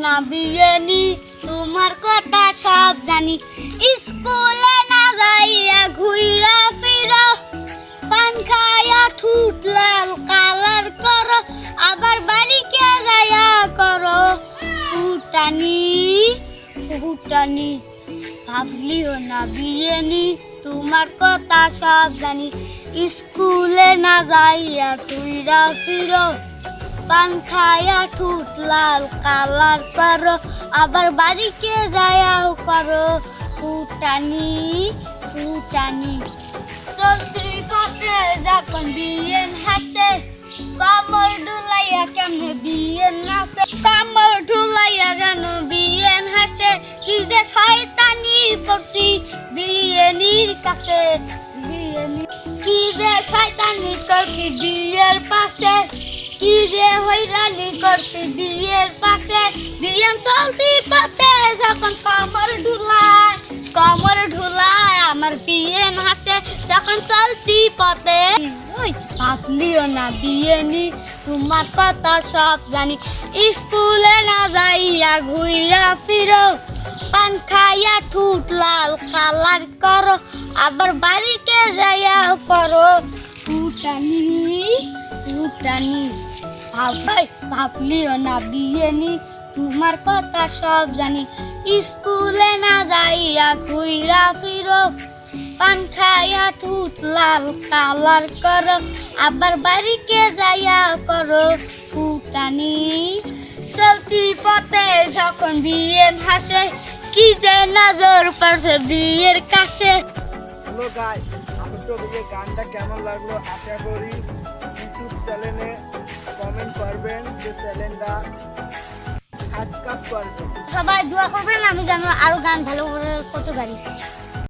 না বিয়ে নি, তোমার কথা সব জানি। স্কুলে না যাইয়া ঘুইরা ফিরো, পান খায়া ঠুট লাল কালার করো, আবার বাড়িকে যাইয়া করো। ফুটানি ফুটানি ভাবলিও না বিয়ে নি, তোমার কথা সব জানি। স্কুলে না যাইয়া ঘুইরা ফিরো। পান খায়া ঠুট লাল কালার করো, আবার বাড়িকে যায়াও করো। ফুটানি ফুটানি। চলতি পথে যখন বিয়েন হাসে কামড় ডুলাইয়া কেমনে বিয়েন নাচে? কামড় ঢুলাইয়া কেন বিয়েন হাসে? কি যে শয়তানি করছি বিয়েনির কাছে, বিয়েনি কি যে শয়তানি করছি বিয়ের পাশে? কি যে হইরানি করছি, বিয়ের পাশে বিয়েন চলতি পথে যখন কমর ঢুলায় কমর ঢুলায় আমার বিয়ে হাসে যখন চলতি পথে। ওই ভাবলিও না বিয়ে নি, তোমার কথা সব জানি। স্কুলে না যাইয়া ঘুইরা ফিরো, পান খাইয়া ঠুট লাল কালার করো, আবার বাড়িতে যাইয়া করো। ফুটানি ফুটানি ভাই ভাবলিও না বিয়ে নি। তোমার কথা সব জানি। স্কুলে না যাইয়া ঘুইরা ফিরো। পান খাইয়া ঠুট লাল কালার করো। আবার বাড়িকে যাইয়া করো। ফুটানি চলতি পথে যখন বিয়ের হাসে কি যে নজর পড়ছে বিয়ের কাছে। হ্যালো গাইস তো এই গানটা কেমন লাগল আশা করি ইউটিউব চ্যানেলে কমেন্ট করবেন যে চ্যানেলটা সাবস্ক্রাইব করবেন। সবাই দোয়া করবেন, আমি জানো আরও গান ভালো করে কত পারি।